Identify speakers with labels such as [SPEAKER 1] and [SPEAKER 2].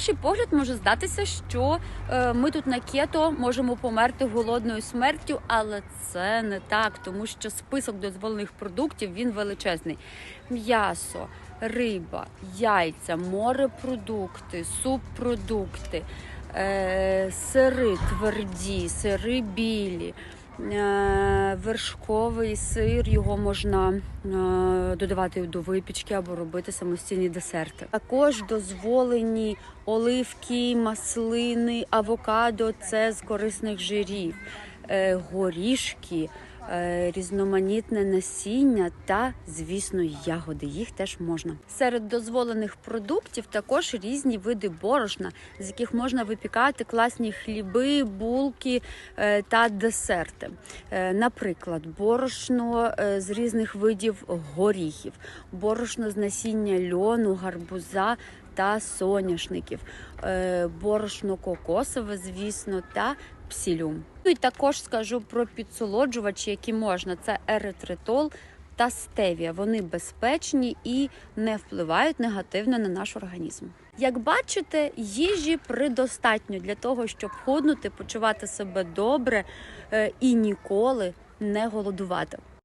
[SPEAKER 1] перший погляд може здатися, що е, ми тут на кето можемо померти голодною смертю, але це не так, тому що список дозволених продуктів він величезний: м'ясо, риба, яйця, морепродукти, субпродукти, е, сири тверді, сири білі. Вершковий сир його можна е, додавати до випічки або робити самостійні десерти. Також дозволені оливки, маслини, авокадо це з корисних жирів, горішки, е, різноманітне насіння та, звісно, ягоди. Їх теж можна. Серед дозволених продуктів також різні види борошна, з яких можна випікати класні хліби, булки е, та десерти. Е, Наприклад, борошно е, з різних видів горіхів, борошно з насіння льону, гарбуза та соняшників, е, борошно кокосове, звісно, та псілюм. Ну і також скажу про підсолоджувачі, які можна. Це еритритол та стевія. Вони безпечні і не впливають негативно на наш організм. Як бачите, їжі предостатньо для того, щоб худнути, почувати себе добре е, і ніколи не голодувати.